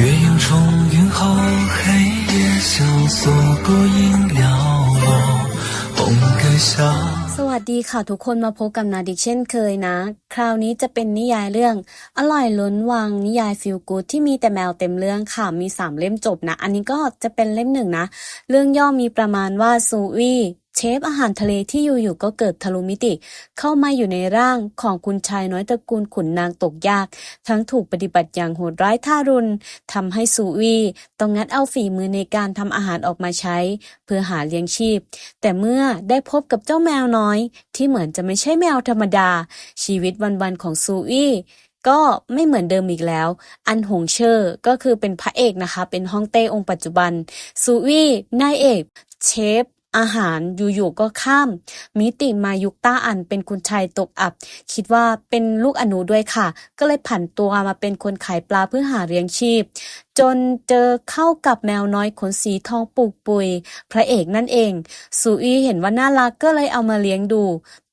月影重云后，黑夜萧索，过影寥落，红阁下。 สวัสดีค่ะทุกคนมาพบกับนาดิกเช่นเคยนะ คราวนี้จะเป็นนิยายเรื่อง อร่อยล้นวังนิยายฟิลกูดที่มีแต่แมวเต็มเรื่องค่ะมีสามเล่มจบนะ อันนี้ก็จะเป็นเล่มหนึ่งนะ เรื่องย่อมีประมาณว่าซูวี่ เชฟอาหารทะเลที่อยู่ๆก็เกิดทะลุมิติ เข้ามาอยู่ในร่างของคุณชายน้อยตระกูลขุนนางตกยาก ทั้งถูกปฏิบัติอย่างโหดร้ายทารุณทำให้ซูวีต้องงัดเอาฝีมือในการทำอาหารออกมาใช้ เพื่อหาเลี้ยงชีพ แต่เมื่อได้พบกับเจ้าแมวน้อย ที่เหมือนจะไม่ใช่แมวธรรมดา ชีวิตวันๆของซูอี้ก็ไม่เหมือนเดิมอีกแล้ว อันหงเชอร์ก็คือเป็นพระเอกนะคะ เป็นฮ่องเต้องค์ปัจจุบัน ซูอี้นายเอก เชฟ อาหารอยู่ๆก็ข้าม มิติมายุคต้าอันเป็นคุณชายตกอับ คิดว่าเป็นลูกอนุด้วยค่ะ ก็เลยผันตัวมาเป็นคนขายปลาเพื่อหาเลี้ยงชีพ จนเจอเข้ากับแมวน้อยขนสีทองปุกปุย พระเอกนั่นเองซูอี้เห็นว่าน่ารักก็เลยเอามาเลี้ยงดู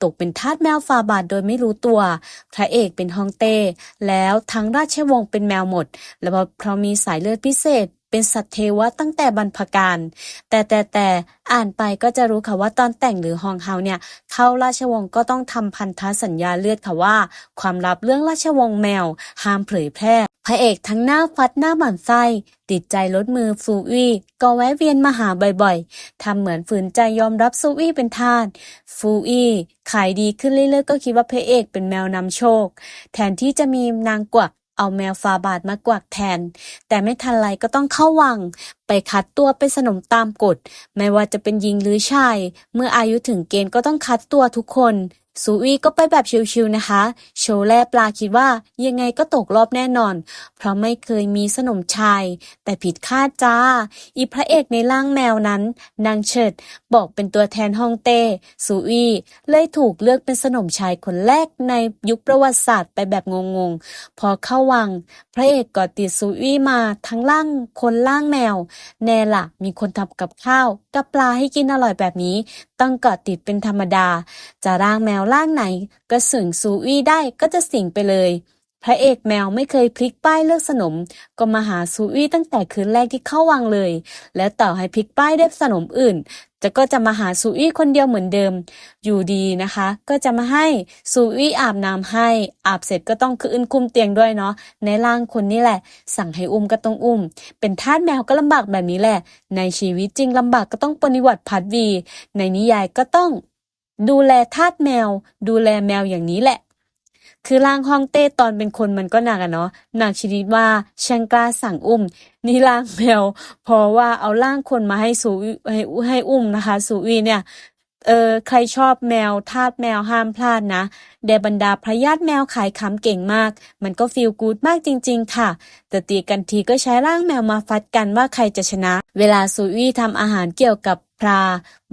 ตกเป็นทาสแมวฟาบาทโดยไม่รู้ตัว พระเอกเป็นฮองเต้ แล้วทั้งราชวงศ์เป็นแมวหมด แล้วเพราะมีสายเลือดพิเศษ เป็นสัตว์เทวะตั้งแต่บรรพการแต่แต่แต่อ่านไปก็จะรู้ค่ะว่าตอนแต่งหรือฮองเฮาเนี่ย เข้าราชวงศ์ก็ต้องทำพันธสัญญาเลือดค่ะว่า ความลับเรื่องราชวงศ์แมว ห้ามเผยแพร่ พระเอกทั้งหน้าฟัดหน้าหมันไส้ ติดใจลดมือฟูวี่ก็แวะเวียนมาหาบ่อยๆทำเหมือนฝืนใจยอมรับซูวี่เป็นทาสฟูวี่ขายดีขึ้นเรื่อยๆ ก็คิดว่าพระเอกเป็นแมวนำโชค แทนที่จะมีนางกวัก เอาแมวฟาบาทมากวักแทน แต่ไม่ทันไรก็ต้องเข้าวัง ไปคัดตัวเป็นสนมตามกฎ ไม่ว่าจะเป็นหญิงหรือชาย เมื่ออายุถึงเกณฑ์ก็ต้องคัดตัวทุกคน ซูวี่ก็ไปแบบชิวๆนะคะ โชว์แรกปลาคิดว่ายังไงก็ตกรอบแน่นอน เพราะไม่เคยมีสนมชาย แต่ผิดคาดจ้า อีพระเอกในร่างแมวนั้น นางเฉิด บอกเป็นตัวแทนฮ่องเต้ซูวี่เลยถูกเลือกเป็นสนมชายคนแรกในยุคประวัติศาสตร์ไปแบบงงๆ พอเข้าวัง พระเอกก็ติดซูวี่มาทั้งร่างคนร่างแมว แน่ละมีคนทำกับข้าวกับปลาให้กินอร่อยแบบนี้ ต้องเกาะติดเป็นธรรมดา จะร่างแมวร่างไหน ก็สิงซูวี่ได้ก็จะสิงไปเลย พระเอกแมวไม่เคยพลิกป้ายเลือกสนม ก็มาหาซูวี่ตั้งแต่คืนแรกที่เข้าวังเลย แล้วต่อให้พลิกป้ายได้สนมอื่น จะก็จะมาหาซูอี้คนเดียวเหมือนเดิม อยู่ดีนะคะ ก็จะมาให้ซูอี้อาบน้ำให้ อาบเสร็จก็ต้องคืนคุมเตียงด้วยเนาะในร่างคนนี่แหละ สั่งให้อุ้มก็ต้องอุ้ม เป็นทาสแมวก็ลำบากแบบนี้แหละ ในชีวิตจริงลำบากก็ต้องปฏิวัติพัดวี ในนิยายก็ต้อง ดูแลทาสแมว ดูแลแมวอย่างนี้แหละ คือร่างฮ่องเต้ตอนเป็นคนมันก็หนักอะเนาะหนักชนิดว่าช่างกล้าสั่งอุ้ม นี่ร่างแมวเพราะว่าเอาร่างคนมาให้สูให้ให้อุ้มนะคะสูวีเนี่ยเออใครชอบแมวทาสแมวห้ามพลาดนะเดบรรดาพระญาติแมวขายขำเก่งมาก มันก็ฟีลกู๊ดมากจริง ๆ ค่ะ แต่ตีกันทีก็ใช้ร่างแมวมาฟัดกันว่าใครจะชนะ เวลาซูวี่ทำอาหารเกี่ยวกับพรา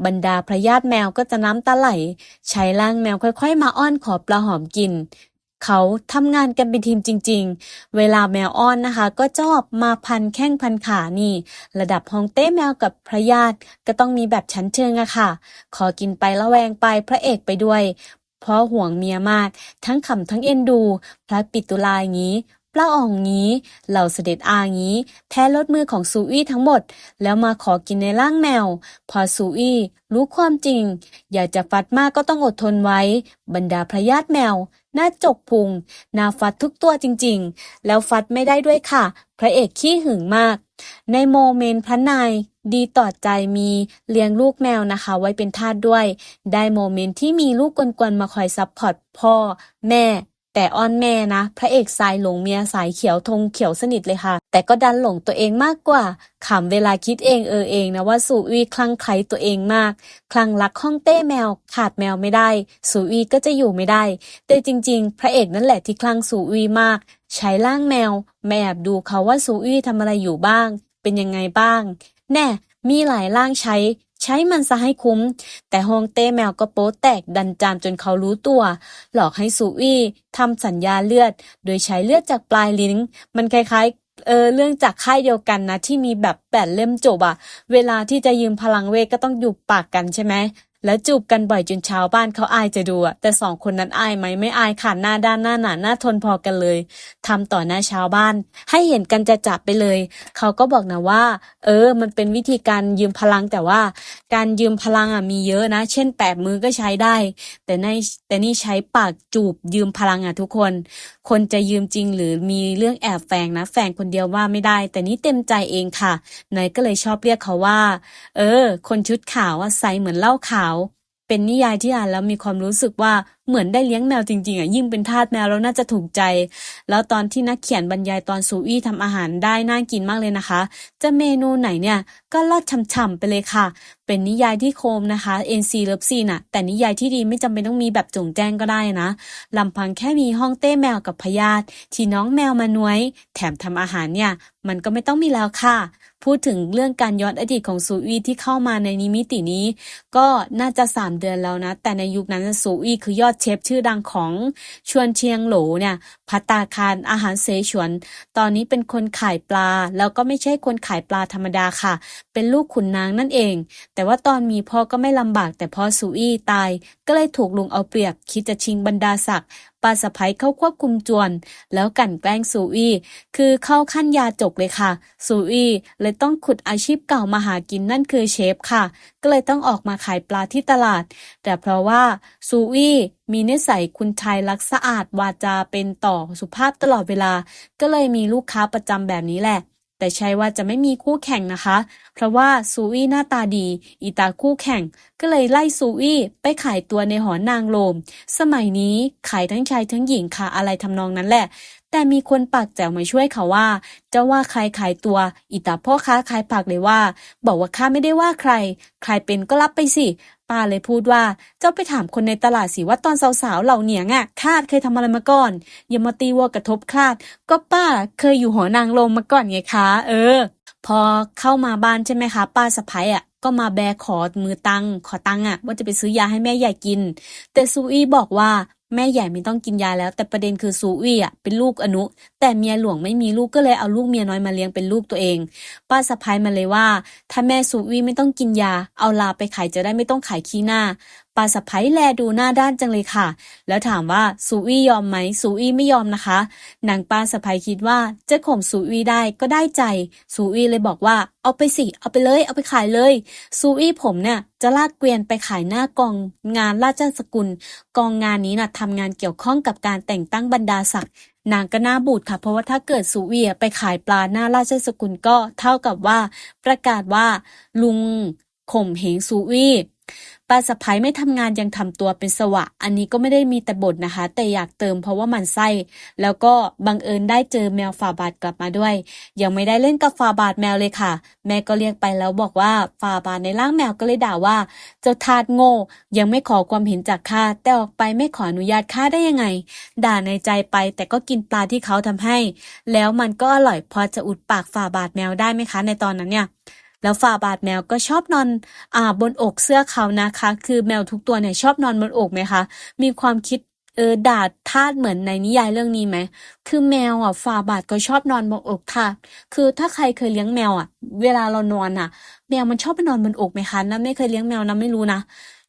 บรรดาพระญาติแมวก็จะน้ำตาไหล ใช้ร่างแมวค่อย ๆ มาอ้อนขอปลาหอมกิน เขาทำงานกันเป็นทีมจริง ๆ เวลาแมวอ้อนนะคะ ก็ชอบมาพันแข้งพันขานี่ ระดับฮองเต้แมวกับพระญาติก็ต้องมีแบบชั้นเชิงอะค่ะ ขอกินไปละแวงไปพระเอกไปด้วย เพราะห่วงเมียมาก ทั้งขำทั้งเอ็นดู พระปิตุลาอย่างนี้ปลาอ่องงี้ เหล่าเสด็จอางี้ แพ้ลดมือของซูอี้ทั้งหมด แล้วมาขอกินในร่างแมว พอซูอี้รู้ความจริง อยากจะฟัดมากก็ต้องอดทนไว้ บรรดาพระญาติแมว หน้าจกพุงหน้าฟัดทุกตัวจริงๆ แล้วฟัดไม่ได้ด้วยค่ะ พระเอกขี้หึงมาก ในโมเมนต์พระนายดีต่อใจมีเลี้ยงลูกแมวนะคะ ไว้เป็นทาสด้วย ได้โมเมนต์ที่มีลูกกวนๆมาคอยซัพพอร์ตพ่อ แม่ แต่อ้อนแม่นะ พระเอกสายหลงเมียสายเขียวธงเขียวสนิทเลยค่ะ แต่ก็ดันหลงตัวเองมากกว่าขำเวลาคิดเองเออเองนะว่าสูวีคลั่งไคล้ตัวเองมาก คลั่งรักห้องเต้แมว ขาดแมวไม่ได้ สูวีก็จะอยู่ไม่ได้ แต่จริง ๆ พระเอกนั่นแหละที่คลั่งสูวีมาก ใช้ร่างแมวแม่แอบดูเขาว่าสูวีทำอะไรอยู่บ้าง เป็นยังไงบ้าง แน่มีหลายร่างใช้ ใช้มันซะให้คุ้ม แต่ฮงเต้แมวก็โป๊แตกดันจามจนเขารู้ตัว หลอกให้ซูวี่ทำสัญญาเลือด โดยใช้เลือดจากปลายลิ้น มันคล้ายๆเออเรื่องจากค่ายเดียวกันนะที่มีแบบแปดเล่มจบอะเวลาที่จะยืมพลังเวทก็ต้องอยู่ปากกันใช่ไหม แล้วจูบกันบ่อยจนชาวบ้านเขาอายจะดูอะแต่สองคนนั้นอายไหมไม่อายค่ะหน้าด้านหน้าหนาหน้าทนพอกันเลยทำต่อหน้าชาวบ้าน ให้เห็นกันจะจับไปเลย เขาก็บอกนะว่า เออ มันเป็นวิธีการยืมพลังแต่ว่า การยืมพลังอะมีเยอะนะ เช่นแปะมือก็ใช้ได้ แต่ในแต่นี่ใช้ปากจูบยืมพลังอะทุกคน คนจะยืมจริงหรือมีเรื่องแอบแฝงนะแฝงคนเดียวว่าไม่ได้ แต่นี่เต็มใจเองค่ะนายก็เลยชอบเรียกเขาว่า เออ คนชุดขาวอะใสเหมือนเหล้าขาว เป็นนิยายที่อ่านแล้วมีความรู้สึกว่าเหมือนได้เลี้ยงแมวจริงๆอะยิ่งเป็นทาสแมวแล้วน่าจะถูกใจ แล้วตอนที่นักเขียนบรรยายตอนซูอี้ทำอาหารได้น่ากินมากเลยนะคะ จะเมนูไหนเนี่ยก็ลอดฉ่ำๆไปเลยค่ะ เป็นนิยายที่โคมนะคะ NC เลิฟซีน่ะแต่นิยายที่ดีไม่จำเป็นต้องมีแบบจงแจ้งก็ได้นะลำพังแค่มีห้องเต้แมวกับพยาธิที่น้องแมวมานวย แถมทำอาหารเนี่ยมันก็ไม่ต้องมีแล้วค่ะ พูดถึงเรื่องการย้อนอดีตของซูอี้ที่เข้ามาในนิมิตินี้ ก็น่าจะ 3 เดือนแล้วนะ แต่ในยุคนั้นซูอี้คือยอดเชฟชื่อดังของชวนเชียงโหลเนี่ย พัตตาคารอาหารเสฉวน ตอนนี้เป็นคนขายปลา แล้วก็ไม่ใช่คนขายปลาธรรมดาค่ะ เป็นลูกขุนนางนั่นเอง แต่ว่าตอนมีพ่อก็ไม่ลำบากแต่พอซูอี้ตาย ก็เลยถูกลุงเอาเปรียบ คิดจะชิงบรรดาศักดิ์ปาสะพ้ยเข้าควบคุมจวน แล้วกันแกล้งซูอี้คือเข้าขั้นยาจกเลยค่ะซูอี้เลยต้องขุดอาชีพเก่ามาหากินนั่นคือเชฟค่ะ ก็เลยต้องออกมาขายปลาที่ตลาด แต่เพราะว่าซูอี้มีนิสัยคุณชายรักสะอาดวาจาเป็นต่อสุภาพตลอดเวลา ก็เลยมีลูกค้าประจำแบบนี้แหละ แต่ใช่ว่าจะไม่มีคู่แข่งนะคะ เพราะว่าซูอี้หน้าตาดี อีตาคู่แข่ง ก็เลยไล่ซูอี้ไปขายตัวในหอนางโลม สมัยนี้ขายทั้งชายทั้งหญิงค่ะอะไรทำนองนั้นแหละ แต่มีคนปากแจ๋วมาช่วยเขาว่าจะว่าใครขายตัว อีตาพ่อค้าขายผักเลยว่า บอกว่าข้าไม่ได้ว่าใคร ใครเป็นก็รับไปสิป้าเลยพูดว่าเจ้าไปถามคนในตลาดสิว่าตอนสาวๆเหล่าเหนียงอะคาดเคยทำอะไรมาก่อนอย่ามาตีวัวกระทบคาด ก็ป้าเคยอยู่หอนางลมมาก่อนไงคะเออ พอเข้ามาบ้านใช่ไหมคะ ป้าสะพ้ายอะก็มาแบขอมือตังขอตังค์อะว่าจะไปซื้อยาให้แม่ใหญ่กิน แต่ซูอี้บอกว่า แม่ใหญ่ไม่ต้องกินยาแล้ว แต่ประเด็นคือซูอี้อะเป็นลูกอนุแต่เมียหลวงไม่มีลูกก็เลยเอาลูกเมียน้อยมาเลี้ยงเป็นลูกตัวเอง ป้าสะพ้ายมาเลยว่า ถ้าแม่ซูอี้ไม่ต้องกินยา เอาลาไปขายจะได้ไม่ต้องขายขี้หน้าป้าสะพ้ายแลดูหน้าด้านจังเลยค่ะ แล้วถามว่าซูอี้ยอมไหมซูอี้ไม่ยอมนะคะนางป้าสะพ้ายคิดว่าจะข่มซูอี้ได้ก็ได้ใจซูอี้เลยบอกว่า เอาไปสิ เอาไปเลยเอาไปขายเลยซูอี้ผมเนี่ยจะลากเกวียนไปขายหน้ากองงานราชสกุล กองงานนี้น่ะทำงานเกี่ยวข้องกับการแต่งตั้งบรรดาศักดิ์ นางก็น่าบูดค่ะ เพราะว่าถ้าเกิดสุเวียไปขายปลาหน้าราชสกุลก็เท่ากับว่า ประกาศว่า ลุงข่มเหงสุวี ป้าสะพ้ายไม่ทำงานยังทำตัวเป็นสวะ อันนี้ก็ไม่ได้มีแต่บทนะคะ แต่อยากเติมเพราะว่ามันไส้ แล้วก็บังเอิญได้เจอแมวฝาบาทกลับมาด้วย ยังไม่ได้เล่นกับฝาบาทแมวเลยค่ะ แม่ก็เรียกไปแล้วบอกว่าฝาบาทในร่างแมวก็เลยด่าว่า เจ้าทาสโง่ ยังไม่ขอความเห็นจากข้าแต่ออกไปไม่ขออนุญาตข้าได้ยังไง ด่าในใจไปแต่ก็กินปลาที่เขาทำให้ แล้วมันก็อร่อยพอจะอุดปากฝาบาทแมวได้ไหมคะ ในตอนนั้นเนี่ย แล้วฝ่าบาทแมวก็ชอบนอนอ่าบนอกเสื้อเขานะคะ คือแมวทุกตัวเนี่ยชอบนอนบนอกไหมคะ มีความคิดเออด่าทาสเหมือนในนิยายเรื่องนี้ไหม คือแมวอะฝ่าบาทก็ชอบนอนบนอกทาสคือถ้าใครเคยเลี้ยงแมวอะ เวลาเรานอนอะ แมวมันชอบไปนอนบนอกไหมคะนะไม่เคยเลี้ยงแมวนะไม่รู้นะ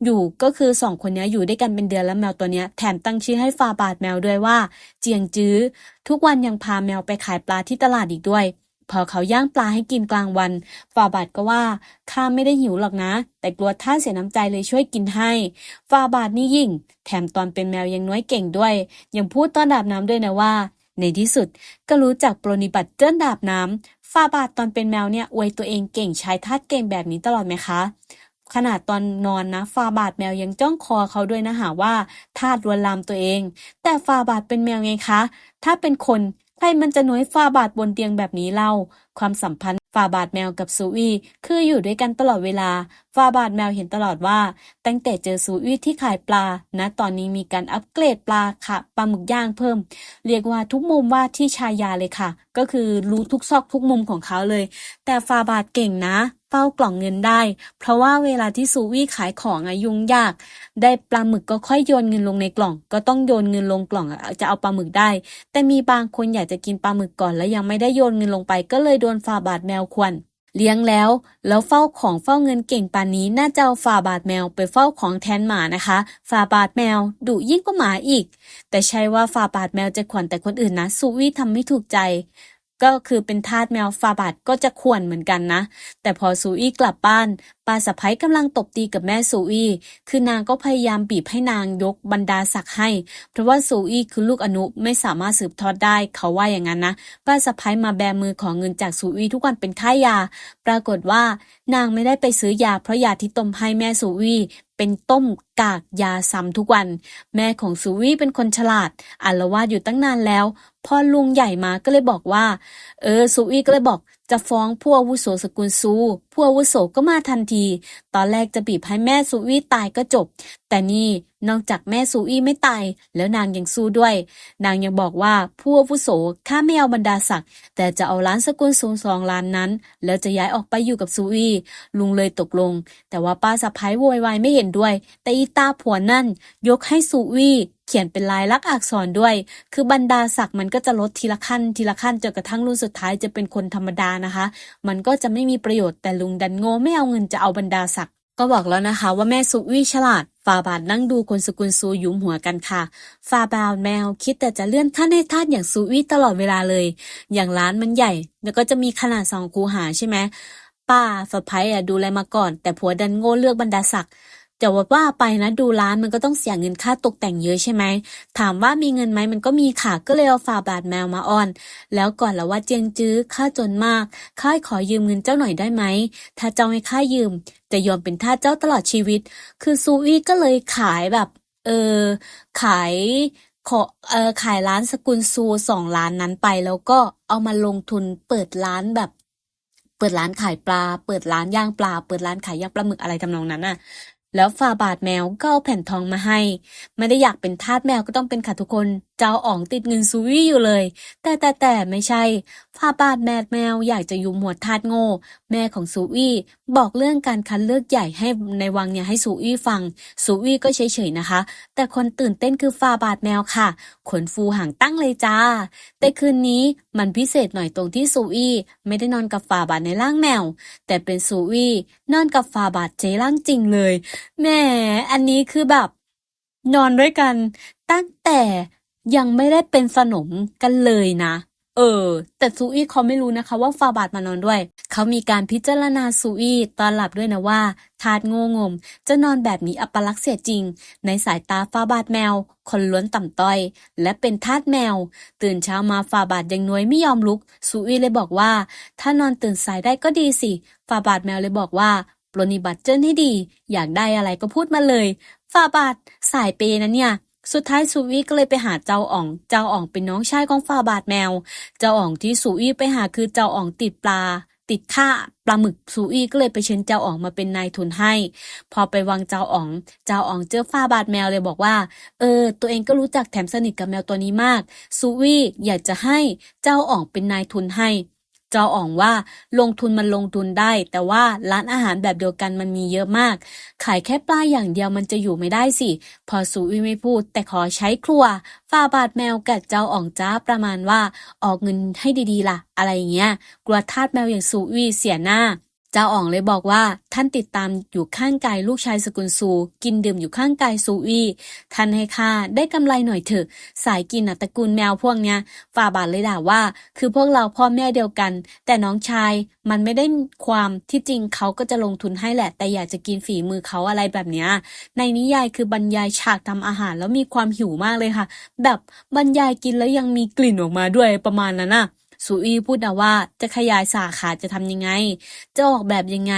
อยู่ก็คือสองคนนี้อยู่ด้วยกันเป็นเดือนแล้วแมวตัวนี้แถมตั้งชื่อให้ฟาบาทแมวด้วยว่า เจียงจื้อ ทุกวันยังพาแมวไปขายปลาที่ตลาดอีกด้วย พอเขาย่างปลาให้กินกลางวันฟาบาทก็ว่าข้าไม่ได้หิวหรอกนะ แต่กลัวท่านเสียน้ำใจเลยช่วยกินให้ฟาบาทนี่ยิ่ง แถมตอนเป็นแมวยังน้อยเก่งด้วย ยังพูดต้อนดาบน้ำด้วยนะว่า ในที่สุดก็รู้จักปรนิบัติเจิ้นดาบน้ำฟาบาทตอนเป็นแมวเนี่ยอวยตัวเองเก่งใช้ทาสเก่งแบบนี้ตลอดไหมคะขนาดตอนนอนนะฟาบาทแมวยังจ้องคอเขาด้วยนะหาว่าทาสลวนลามตัวเอง แต่ฟาบาทเป็นแมวไงคะ ถ้าเป็นคน ใครมันจะน้อยฟาบาทบนเตียงแบบนี้เล่า ความสัมพันธ์ฟาบาทแมวกับซูอี้คืออยู่ด้วยกันตลอดเวลา ฟาบาทแมวเห็นตลอดว่า ตั้งแต่เจอซูอี้ที่ขายปลานะตอนนี้มีการอัปเกรดปลาค่ะปลาหมึกย่างเพิ่ม เรียกว่าทุกมุมว่าที่ชายาเลยค่ะ ก็คือรู้ทุกซอกทุกมุมของเขาเลย แต่ฟาบาทเก่งนะเฝ้ากล่องเงินได้ เพราะว่าเวลาที่ซูวี่ขายของอะยุ่งยาก ได้ปลาหมึกก็ค่อยโยนเงินลงในกล่อง ก็ต้องโยนเงินลงกล่องจะเอาปลาหมึกได้ แต่มีบางคนอยากจะกินปลาหมึกก่อนแล้วยังไม่ได้โยนเงินลงไป ก็เลยโดนฟาบาทแมวควน เลี้ยงแล้ว แล้วเฝ้าของเฝ้าเงินเก่งปานนี้ น่าจะเอาฝาบาดแมวไปเฝ้าของแทนหมานะคะฝาบาดแมวดุยิ่งกว่าหมาอีก แต่ใช่ว่าฝาบาดแมวจะขวัญแต่คนอื่นนะสุวี่ทำไม่ถูกใจ ก็คือเป็นทาสแมวฟาบาทก็จะข่วนเหมือนกันนะ แต่พอซูอี้กลับบ้านป้าสะพ้ยกำลังตบตีกับแม่ซูอี้คือนางก็พยายามบีบให้นางยกบรรดาศักดิ์ให้ เพราะว่าซูอี้คือลูกอนุไม่สามารถสืบทอดได้เขาว่าอย่างนั้นนะป้าสะพ้ยมาแบมือของเงินจากซูอี้ทุกวันเป็นค่ายา ปรากฏว่านางไม่ได้ไปซื้อยาเพราะยาที่ต้มให้แม่ซูอี้เป็นต้มกากยาซ้ำทุกวัน แม่ของซูวี่เป็นคนฉลาดอาละวาดอยู่ตั้งนานแล้วพอลุงใหญ่มาก็เลยบอกว่า เออซูวี่ก็เลยบอกจะฟ้องผู้อาวุโสสกุลซูผู้อาวุโสก็มาทันที ตอนแรกจะบีบให้แม่ซูวี่ตายก็จบ แต่นี่นอกจากแม่ซูอี้ไม่ตายแล้วนางยังสู้ด้วย นางยังบอกว่าผู้อาวุโสข้าไม่เอาบรรดาศักดิ์แต่จะเอาล้านสกุลสูงสองล้านนั้น แล้วจะย้ายออกไปอยู่กับซูอี้ลุงเลยตกลง แต่ว่าป้าสะพ้ายโวยวายไม่เห็นด้วย แต่อีตาผัวนั่น ยกให้ซูวี่ เขียนเป็นลายลักษณ์อักษรด้วย คือบรรดาศักดิ์มันก็จะลดทีละขั้น ทีละขั้นจนกระทั่งรุ่นสุดท้ายจะเป็นคนธรรมดานะคะ มันก็จะไม่มีประโยชน์แต่ลุงดันโง่ไม่เอาเงินจะเอาบรรดาศักดิ์ก็บอกแล้วนะคะว่าแม่ซูวี่ฉลาดฟาบาทนั่งดูคนสกุลซูยุมหัวกันค่ะ ฟาบาทแมวคิดแต่จะเลื่อนขั้นให้ท่าสอย่างซูวี่ตลอดเวลาเลย อย่างร้านมันใหญ่ แล้วก็จะมีขนาดสองคูหาใช่ไหมป้าสะพ้ายอะดูแลมาก่อน แต่ผัวดันโง่เลือกบรรดาศักดิ์ แต่ว่าว่าไปนะดูร้านมันก็ต้องเสียเงินค่าตกแต่งเยอะใช่ไหม ถามว่ามีเงินไหมมันก็มีค่ะก็เลยเอาฝาบาทแมวมาอ้อน แล้วก่อนละว่าเจียงจื้อข้าจนมากข้าขอยืมเงินเจ้าหน่อยได้ไหม ถ้าเจ้าให้ข้ายืม จะยอมเป็นทาสเจ้าตลอดชีวิต คือซูอี้ก็เลยขายแบบเออขายขอเออขายร้านสกุลซูสองล้านนั้นไป แล้วก็เอามาลงทุนเปิดร้านแบบ เปิดร้านขายปลา เปิดร้านย่างปลา เปิดร้านขายย่างปลาหมึกอะไรทำนองนั้นน่ะ แล้วฟาบาทแมวก็เอาแผ่นทองมาให้ ไม่ได้อยากเป็นทาสแมวก็ต้องเป็นค่ะทุกคน เจ้าอ๋องติดเงินซูวี่อยู่เลย แต่แต่แต่ไม่ใช่ฟาบาทแมดแมวอยากจะยุมหัวทาสโง่ แม่ของซูวี่บอกเรื่องการคัดเลือกใหญ่ให้ในวังเนี่ยให้ซูวี่ฟังซูวี่ก็เฉยๆนะคะ แต่คนตื่นเต้นคือฟาบาทแมวค่ะ ขนฟูห่างตั้งเลยจ้า แต่คืนนี้มันพิเศษหน่อยตรงที่ซูอี้ไม่ได้นอนกับฟาบาทในร่างแมว แต่เป็นซูอี้นอนกับฟาบาทเจร่างจริงเลยแหมอันนี้คือแบบ นอนด้วยกันตั้งแต่ ยังไม่ได้เป็นสนมกันเลยนะ เออ แต่ซูอี้เขาไม่รู้นะคะว่าฟาบาทมานอนด้วย เขามีการพิจารณาซูอี้ตอนหลับด้วยนะว่า ทาสโง่งม จะนอนแบบนี้อัปลักษณ์เสียจริง ในสายตาฟาบาทแมว คนล้วนต่ำต้อย และเป็นทาสแมว ตื่นเช้ามาฟาบาทยังน้วยไม่ยอมลุกซูอี้เลยบอกว่า ถ้านอนตื่นสายได้ก็ดีสิฟาบาทแมวเลยบอกว่าปรนิบัติเจิ้นให้ดี อยากได้อะไรก็พูดมาเลยฟาบาทสายเปย์นะเนี่ย สุดท้ายซูวี่ก็เลยไปหาเจ้าอ่อง เจ้าอ่องเป็นน้องชายของฟาบาทแมว เจ้าอ่องที่ซูวี่ไปหาคือเจ้าอ่องติดปลา ติดค่าปลาหมึกซูอี้ก็เลยไปเชิญเจ้าอ่องมาเป็นนายทุนให้ พอไปวางเจ้าอ่อง เจ้าอ่องเจอฟาบาทแมวเลยบอกว่า เออ ตัวเองก็รู้จักแถมสนิทกับแมวตัวนี้มากซูวี่อยากจะให้เจ้าอ่องเป็นนายทุนให้ จ้าอ่องว่าลงทุนมันลงทุนได้ แต่ว่าร้านอาหารแบบเดียวกันมันมีเยอะมาก ขายแค่ปลาอย่างเดียวมันจะอยู่ไม่ได้สิ พอสูอี้ไม่พูด แต่ขอใช้ครัวฝ่าบาทแมวกัดเจ้าอ่องจ้าประมาณว่าออกเงินให้ดีๆล่ะ อะไรอย่างเงี้ย กลัวทาสแมวอย่างสูอี้เสียหน้า เจ้าอ่องเลยบอกว่าท่านติดตามอยู่ข้างกายลูกชายสกุลซู กินดื่มอยู่ข้างกายซูอี้ท่านให้ค่าได้กำไรหน่อยเถอะ สายกินอะตระกูลแมวพวกเนี้ยฟาบาทเลยด่าว่า คือพวกเราพ่อแม่เดียวกัน แต่น้องชายมันไม่ได้ความที่จริงเขาก็จะลงทุนให้แหละ แต่อยากจะกินฝีมือเขาอะไรแบบเนี้ยในนิยายคือบรรยายฉากทำอาหารแล้วมีความหิวมากเลยค่ะ แบบบรรยายกินแล้วยังมีกลิ่นออกมาด้วยประมาณนั้นน่ะ ซูอีพูดนะว่าจะขยายสาขาจะทำยังไง จะออกแบบยังไง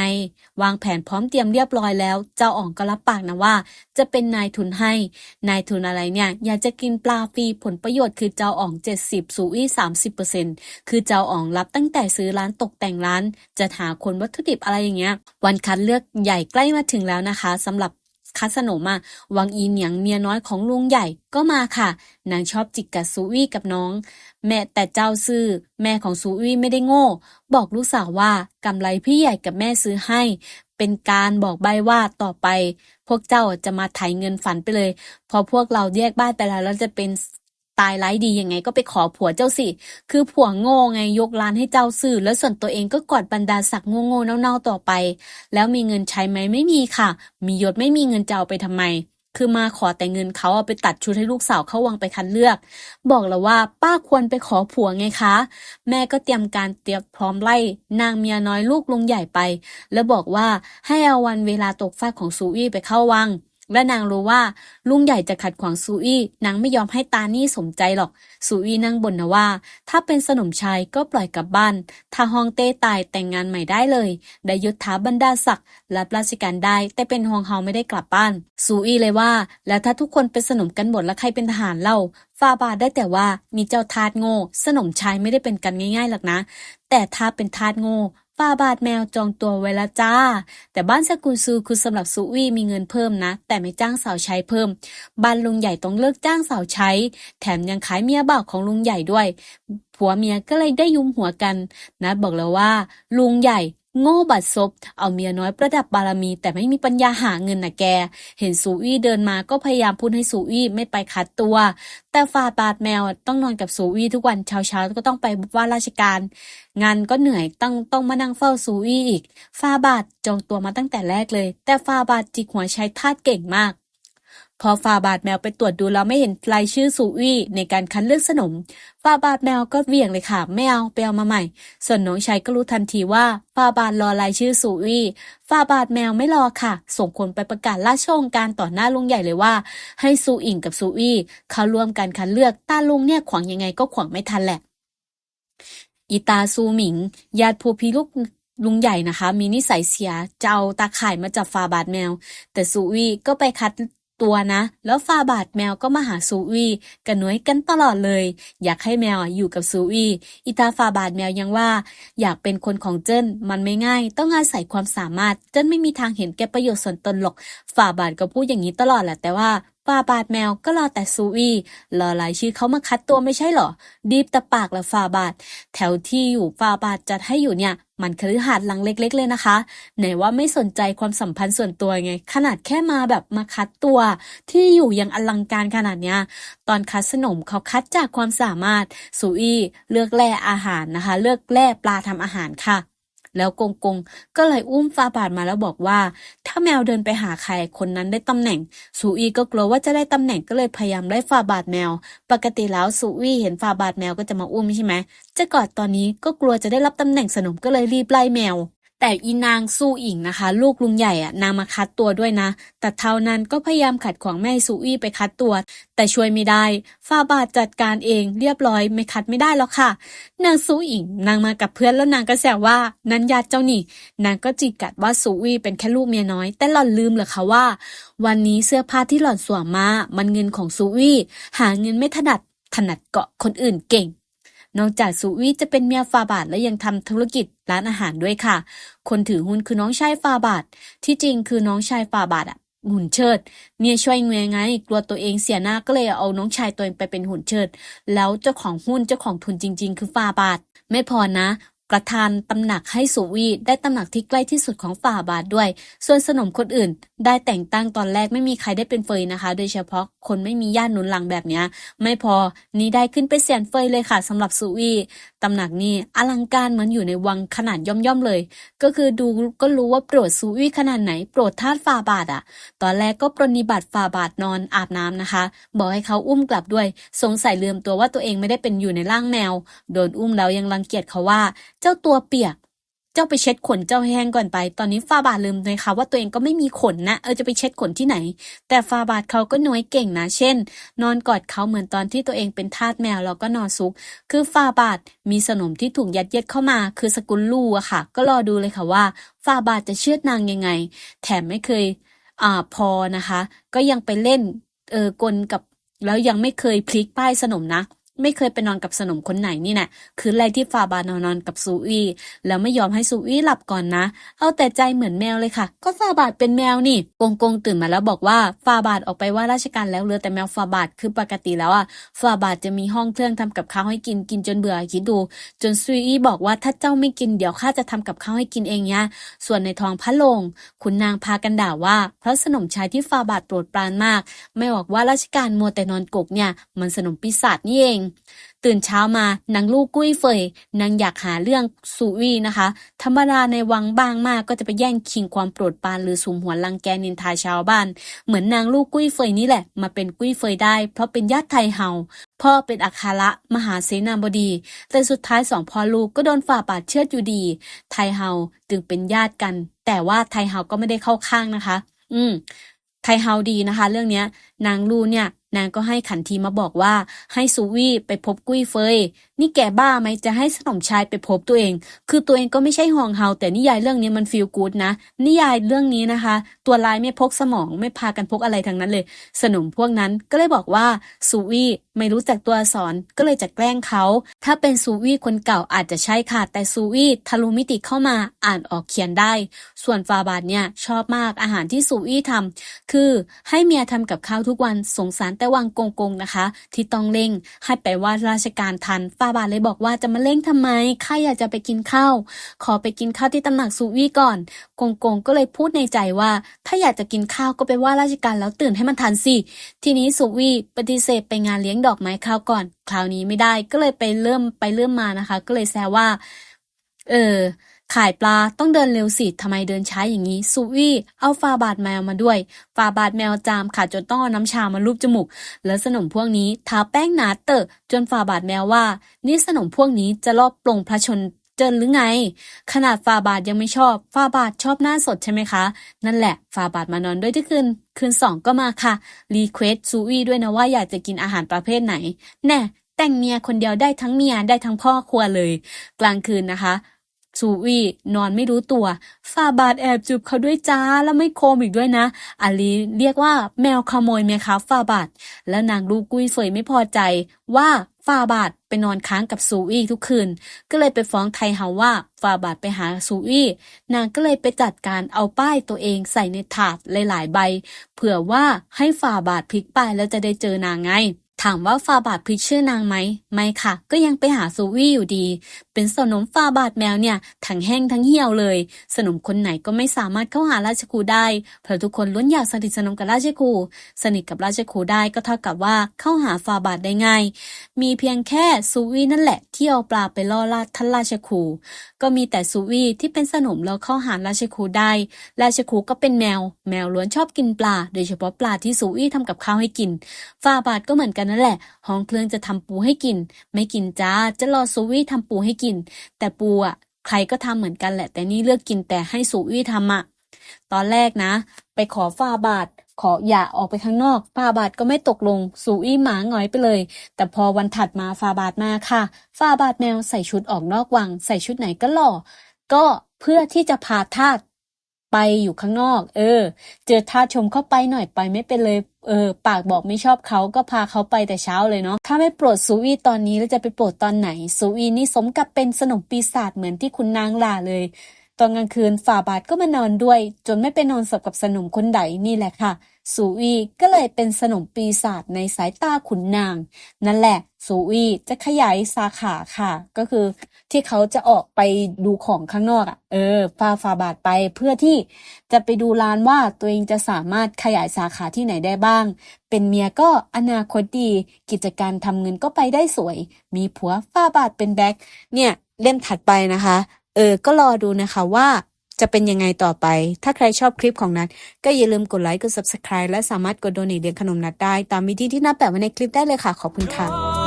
วางแผนพร้อมเตรียมเรียบร้อยแล้ว เจ้าอ่องก็รับปากนะว่า จะเป็นนายทุนให้ นายทุนอะไรเนี่ย อยากจะกินปลาฟรีผลประโยชน์คือเจ้าอ่อง 70ซูอี30%คือเจ้าอ่องรับตั้งแต่ซื้อร้านตกแต่งร้าน จะหาคนวัตถุดิบอะไรอย่างเงี้ย วันคัดเลือกใหญ่ใกล้มาถึงแล้วนะคะสำหรับ คัสโนมาวังอีเหนียงเมียน้อยของลุงใหญ่ก็มาค่ะ นางชอบจิกกับซูวี่กับน้อง แม่แต่เจ้าซื้อ แม่ของซูวี่ไม่ได้โง่ บอกลูกสาวว่ากำไรพี่ใหญ่กับแม่ซื้อให้ เป็นการบอกใบว่าต่อไป พวกเจ้าจะมาไถเงินฝันไปเลย พอพวกเราแยกบ้านไปแล้วเราจะเป็น ตายร้ายดียังไงก็ไปขอผัวเจ้าสิ คือผัวโง่ไงยกร้านให้เจ้าซื้อแล้วส่วนตัวเองก็กอดบรรดาศักดิ์โง่ๆเน่าๆต่อไป แล้วมีเงินใช้ไหมไม่มีค่ะ มียศไม่มีเงินจะเอาไปทำไม คือมาขอแต่เงินเขาเอาไปตัดชุดให้ลูกสาวเข้าวังไปคัดเลือก บอกแล้วว่าป้าควรไปขอผัวไงคะ แม่ก็เตรียมการเตรียมพร้อมไล่ นางเมียน้อยลูกลุงใหญ่ไป แล้วบอกว่าให้เอาวันเวลาตกฟากของซูอี้ไปเข้าวัง และนางรู้ว่าลุงใหญ่จะขัดขวางซูอี้นางไม่ยอมให้ตานี่สมใจหรอก ซูอี้นั่งบ่นนะว่า ถ้าเป็นสนมชายก็ปล่อยกลับบ้าน ถ้าฮองเต้ตายแต่งงานใหม่ได้เลย ได้ยศถาบรรดาศักดิ์รับราชการได้ แต่เป็นฮองเฮาไม่ได้กลับบ้าน ซูอี้เลยว่า แล้วถ้าทุกคนเป็นสนมกันหมดแล้วใครเป็นทหารเล่าฟาบาได้แต่ว่ามีเจ้าทาสโง่ สนมชายไม่ได้เป็นกันง่ายๆหรอกนะ แต่ถ้าเป็นทาสโง่ ฟาบาทแมวจองตัวไว้แล้วจ้า แต่บ้านสกุลซูคือสำหรับซูวี่มีเงินเพิ่มนะ แต่ไม่จ้างสาวใช้เพิ่ม บ้านลุงใหญ่ต้องเลิกจ้างสาวใช้ แถมยังขายเมียบ่าวของลุงใหญ่ด้วย ผัวเมียก็เลยได้ยุมหัวกัน นัดบอกแล้วว่า ลุงใหญ่ โง่บัดซบ เอาเมียน้อยประดับบารมี แต่ไม่มีปัญญาหาเงินนะแก เห็นสูอี้เดินมาก็พยายามพูดให้สูอี้ไม่ไปคัดตัว แต่ฟาบาดแมวต้องนอนกับสูอี้ทุกวันเช้าๆก็ต้องไปว่าราชการ งานก็เหนื่อยต้องต้องมานั่งเฝ้าสูอี้อีก ฟาบาดจองตัวมาตั้งแต่แรกเลย แต่ฟาบาดจิกหัวใช้ทาดเก่งมาก พอฟาบาดแมวไปตรวจดูแล้วไม่เห็นรายชื่อซูอี้ในการคัดเลือกสนมฟาบาดแมวก็เวี่ยงเลยค่ะไม่เอาไปเอามาใหม่ ส่วนน้องชายก็รู้ทันทีว่าฟาบาดรอรายชื่อซูอี้ฟาบาดแมวไม่รอค่ะ ส่งคนไปประกาศราชองการต่อหน้าลุงใหญ่เลยว่า ให้ซูอิงกับซูอี้เขาร่วมกันคัดเลือกต้าลุงเนี่ยขวางยังไงก็ขวางไม่ทันแหละอีตาซูหมิงญาติผู้พี่ลูกลุงใหญ่นะคะ มีนิสัยเสียจะเอาตาข่ายมาจับฟาบาดแมว แต่ซูวี่ก็ไปคัด ตัวนะ แล้วฟาบาดแมวก็มาหาซูวี่กันน้อยกันตลอดเลย อยากให้แมวอะอยู่กับซูวี่อีตาฟาบาดแมวยังว่า อยากเป็นคนของเจิ้นมันไม่ง่าย ต้องอาศัยความสามารถเจิ้นไม่มีทางเห็นแก่ประโยชน์ส่วนตนหรอกฟาบาดก็พูดอย่างนี้ตลอดแหละแต่ว่าฟาบาดแมวก็รอแต่ซูวี่รอรายชื่อเขามาคัดตัวไม่ใช่หรอดีบตะปากละฟาบาดแถวที่อยู่ฟาบาดจัดให้อยู่เนี่ย มันคฤหาสน์หลังเล็ก ๆ เลยนะคะ ไหนว่าไม่สนใจความสัมพันธ์ส่วนตัวไง ขนาดแค่มาแบบมาคัดตัว ที่อยู่ยังอลังการขนาดเนี้ย ตอนคัดสนมเขาคัดจากความสามารถสุอี้เลือกแร่อาหารนะคะ เลือกแร่ปลาทำอาหารค่ะ แล้วกงกงก็เลยอุ้มฟาบาดมาแล้วบอกว่า ถ้าแมวเดินไปหาใครคนนั้นได้ตำแหน่งสูอีก็กลัวว่าจะได้ตำแหน่งก็เลยพยายามไล่ฟาบาดแมว ปกติแล้วสูอีเห็นฟาบาดแมวก็จะมาอุ้มใช่ไหมจะกอดตอนนี้ก็กลัวจะได้รับตำแหน่งสนมก็เลยรีบไล่แมว แต่อีนางสู้อิงนะคะ ลูกลุงใหญ่อะนางมาคัดตัวด้วยนะ แต่เท่านั้นก็พยายามขัดขวางแม่ซูอี้ไปคัดตัว แต่ช่วยไม่ได้ฟาบาดจัดการเองเรียบร้อยไม่คัดไม่ได้แล้วค่ะ นางซูอิงนางมากับเพื่อนแล้วนางก็แซวว่านั้นญาติเจ้านี่ นางก็จิกกัดว่าซูอี้เป็นแค่ลูกเมียน้อย แต่หล่อนลืมเหรอคะว่า วันนี้เสื้อผ้าที่หล่อนสวมมา มันเงินของซูอี้หาเงินไม่ถนัดถนัดเกาะคนอื่นเก่ง นอกจากสุวิจะเป็นเมียฟาบาทและยังทำธุรกิจร้านอาหารด้วยค่ะ คนถือหุ้นคือน้องชายฟาบาท ที่จริงคือน้องชายฟาบาทอะหุ่นเชิด เนี่ยช่วยเงยไง กลัวตัวเองเสียหน้าก็เลยเอาน้องชายตัวเองไปเป็นหุ่นเชิด แล้วเจ้าของหุ้นเจ้าของทุนจริง ๆ คือฟาบาท ไม่พอนะ ประธานตำหนักให้สุวีได้ตำหนักที่ใกล้ที่สุดของฝ่าบาทด้วย ส่วนสนมคนอื่น ได้แต่งตั้งตอนแรกไม่มีใครได้เป็นเฟยนะคะ โดยเฉพาะคนไม่มีญาติหนุนหลังแบบเนี้ยไม่พอนี่ได้ขึ้นไปเสียนเฟยเลยค่ะสำหรับสุวี ตำหนักนี้อลังการเหมือนอยู่ในวังขนาดย่อมๆเลย ก็คือดูก็รู้ว่าโปรดสูวีขนาดไหน โปรดทาสฝ่าบาทอะ ตอนแรกก็ปรนนิบัติฝ่าบาทนอนอาบน้ำนะคะ บอกให้เขาอุ้มกลับด้วย สงสัยลืมตัวว่าตัวเองไม่ได้เป็นอยู่ในร่างแมว โดนอุ้มแล้วยังรังเกียจเขาว่า เจ้าตัวเปียก เจ้าไปเช็ดขนเจ้าให้แห้งก่อนไป ตอนนี้ฟาบาทลืมเลยค่ะว่าตัวเองก็ไม่มีขนนะ เออจะไปเช็ดขนที่ไหน แต่ฟาบาทเขาก็น้อยเก่งนะ เช่น นอนกอดเขาเหมือนตอนที่ตัวเองเป็นทาสแมวแล้วก็นอนซุก คือฟาบาทมีสนมที่ถูกยัดเยียดเข้ามา คือสกุลลู่อะค่ะ ก็รอดูเลยค่ะว่า ฟาบาทจะเชือดนางยังไง แถมไม่เคยอ่าพอนะคะ ก็ยังไปเล่นเออกลกับแล้วยังไม่เคยพลิกป้ายสนมนะ ไม่เคยไปนอนกับสนมคนไหนนี่แหละคืนแรกที่ฟาบานอนนอนกับซูอี้แล้วไม่ยอมให้ซูอี้หลับก่อนนะ เอาแต่ใจเหมือนแมวเลยค่ะ ก็ฟาบาทเป็นแมวนี่กงกงตื่นมาแล้วบอกว่าฟาบาทออกไปว่าราชการแล้วเหลือแต่แมวฟาบาทคือปกติแล้วอะฟาบาทจะมีห้องเครื่องทำกับข้าวให้กินกินจนเบื่อคิดดู จนซูอี้บอกว่าถ้าเจ้าไม่กินเดี๋ยวข้าจะทำกับข้าวให้กินเองเนี่ยส่วนในท้องพระโรงขุนนางพากันด่าว่าเพราะสนมชายที่ฟาบาทโปรดปรานมาก ไม่บอกว่าราชการมัวแต่นอนกกเนี่ยมันสนมปีศาจนี่เองตื่นเช้ามานางลูกกุ้ยเฟยนางอยากหาเรื่องสุวีนะคะ ธรรมดาในวังบ้างมากก็จะไปแย่งชิงความโปรดปรานหรือสุมหัวลังแกนินทาชาวบ้าน เหมือนนางลูกกุ้ยเฟยนี่แหละ มาเป็นกุ้ยเฟยได้ เพราะเป็นญาติไทยเฮาพ่อเป็นอัคระมหาเสนาบดี แต่สุดท้ายสองพ่อลูกก็โดนฝ่าบาทเชือดอยู่ดี ไทยเฮาจึงเป็นญาติกัน แต่ว่าไทยเฮาก็ไม่ได้เข้าข้างนะคะ อืมไทยเฮาดีนะคะ เรื่องเนี้ย นางลูเนี่ย นางก็ให้ขันทีมาบอกว่า ให้ซูวี่ไปพบกุ้ยเฟย นี่แกบ้าไหมจะให้สนมชายไปพบตัวเอง คือตัวเองก็ไม่ใช่ห่องเฮาแต่นิยายเรื่องนี้มันฟีลกู๊ดนะ นิยายเรื่องนี้นะคะ ตัวลายไม่พกสมองไม่พากันพกอะไรทั้งนั้นเลย สนมพวกนั้นก็เลยบอกว่าซูวี่ ไม่รู้จักตัวอักษรก็เลยจะแกล้งเขา ถ้าเป็นซูวี่คนเก่าอาจจะใช่ค่ะ แต่ซูวี่ทะลุมิติเข้ามาอ่านออกเขียนได้ ส่วนฟาบาทเนี่ยชอบมากอาหารที่ซูวี่ทำคือให้เมียทำกับข้าวทุกวันสงสารแต่วังกงกงนะคะ ที่ต้องเร่งให้ไปว่าราชการทันฟาบาทเลยบอกว่าจะมาเร่งทำไมข้าอยากจะไปกินข้าวขอไปกินข้าวที่ตำหนักซูวี่ก่อน กงกงก็เลยพูดในใจว่า ถ้าอยากจะกินข้าวก็ไปว่าราชการแล้วตื่นให้มันทันสิทีนี้สุวีปฏิเสธไปงานเลี้ยงดอกอกไม้ข้าวก่อน คราวนี้ไม่ได้ก็เลยไปเริ่มไปเริ่มมานะคะ ก็เลยแซวว่า เออขายปลาต้องเดินเร็วสิทำไมเดินช้าอย่างนี้สุวี่เอาฟาบาดแมวมาด้วย ฟาบาดแมวจามขาดจนต้องเอาน้ำชามาลูบจมูก แล้วสนมพวกนี้ทาแป้งหนาเตอะจนฟาบาดแมวว่า นี่สนมพวกนี้จะรอบปลงพระชน เจนหรือไง ขนาดฟาบาทยังไม่ชอบ ฟาบาทชอบหน้าสดใช่ไหมคะ นั่นแหละ ฟาบาทมานอนด้วยที่คืน คืนสองก็มาค่ะ รีเควสซูวี่ด้วยนะว่าอยากจะกินอาหารประเภทไหน แน่ แต่งเมียคนเดียวได้ทั้งเมียได้ทั้งพ่อครัวเลย กลางคืนนะคะซูวี่นอนไม่รู้ตัว ฟาบาทแอบจูบเขาด้วยจ้า แล้วไม่โคมอีกด้วยนะอาลีเรียกว่าแมวขโมยไหมคะฟาบาทแล้วนางลูกกุ้ยเฟยไม่พอใจว่าฝ่าบาทไปนอนค้างกับซูอี้ทุกคืน ก็เลยไปฟ้องไทเฮาว่าฝ่าบาทไปหาซูอี้นางก็เลยไปจัดการเอาป้ายตัวเองใส่ในถาดหลายๆใบ เผื่อว่าให้ฝ่าบาทพลิกไปแล้วจะได้เจอนางไง ถามว่าฟาบาทพลิกชื่อนางไหมไม่ค่ะ ก็ยังไปหาซูวี่อยู่ดี เป็นสนมฟาบาทแมวเนี่ยทั้งแห้งทั้งเหี่ยวเลย สนมคนไหนก็ไม่สามารถเข้าหาราชครูได้เพราะทุกคนล้วนอยากสนิทสนมกับราชครูสนิทกับราชครูได้ก็เท่ากับว่าเข้าหาฟาบาทได้ง่าย มีเพียงแค่ซูวี่นั่นแหละ ที่เอาปลาไปล่อลาท่านราชครูก็มีแต่ซูวี่ที่เป็นสนมแล้วเข้าหาราชครูได้ ราชครูก็เป็นแมว แมวล้วนชอบกินปลา โดยเฉพาะปลาที่ซูวี่ทำกับข้าวให้กิน ฟาบาทก็เหมือนกันนั่นแหละ ห้องเครื่องจะทำปูให้กิน ไม่กินจ้า จะรอซูวี่ทำปูให้กิน แต่ปูอะ ใครก็ทำเหมือนกันแหละ แต่นี่เลือกกินแต่ให้ซูวี่ทำอะ ตอนแรกนะ ไปขอฟาบาท ขออย่าออกไปข้างนอก ฟาบาทก็ไม่ตกลงซูอี้หมาหงอยไปเลย แต่พอวันถัดมาฟาบาทมาค่ะ ฟาบาทแมวใส่ชุดออกนอกวัง ใส่ชุดไหนก็หล่อ ก็เพื่อที่จะพาทาส ไปอยู่ข้างนอก เออ เจอทาชมเข้าไปหน่อยไปไม่เป็นเลย เออ ปากบอกไม่ชอบเขาก็พาเขาไปแต่เช้าเลยเนาะ ถ้าไม่โปรดซูวีตอนนี้แล้วจะไปโปรดตอนไหน ซูวีนี่สมกับเป็นสนมปีศาจเหมือนที่คุณนางล่าเลย ตอนกลางคืนฝ่าบาทก็มานอนด้วย จนไม่ไปนอนสับกับสนมคนใดนี่แหละค่ะ ซูอีก็เลยเป็นสนมปีศาจในสายตาขุนนาง นั่นแหละซูอีจะขยายสาขาค่ะ ก็คือที่เขาจะออกไปดูของข้างนอกอะ เออฟาฟาบาทไปเพื่อที่จะไปดูร้านว่าตัวเองจะสามารถขยายสาขาที่ไหนได้บ้าง เป็นเมียก็อนาคตดี กิจการทำเงินก็ไปได้สวย มีผัวฟาบาทเป็นแบ็คเนี่ยเล่มถัดไปนะคะ เออ ก็รอดูนะคะว่า จะเป็นยังไงต่อไป ถ้าใครชอบคลิปของนัด ก็อย่าลืมกดไลค์ กด subscribe และสามารถกดโดเนทเดี๋ยงขนมนัดได้ ตามวิธีที่นัดแปะไว้ในคลิปได้เลยค่ะ ขอบคุณค่ะ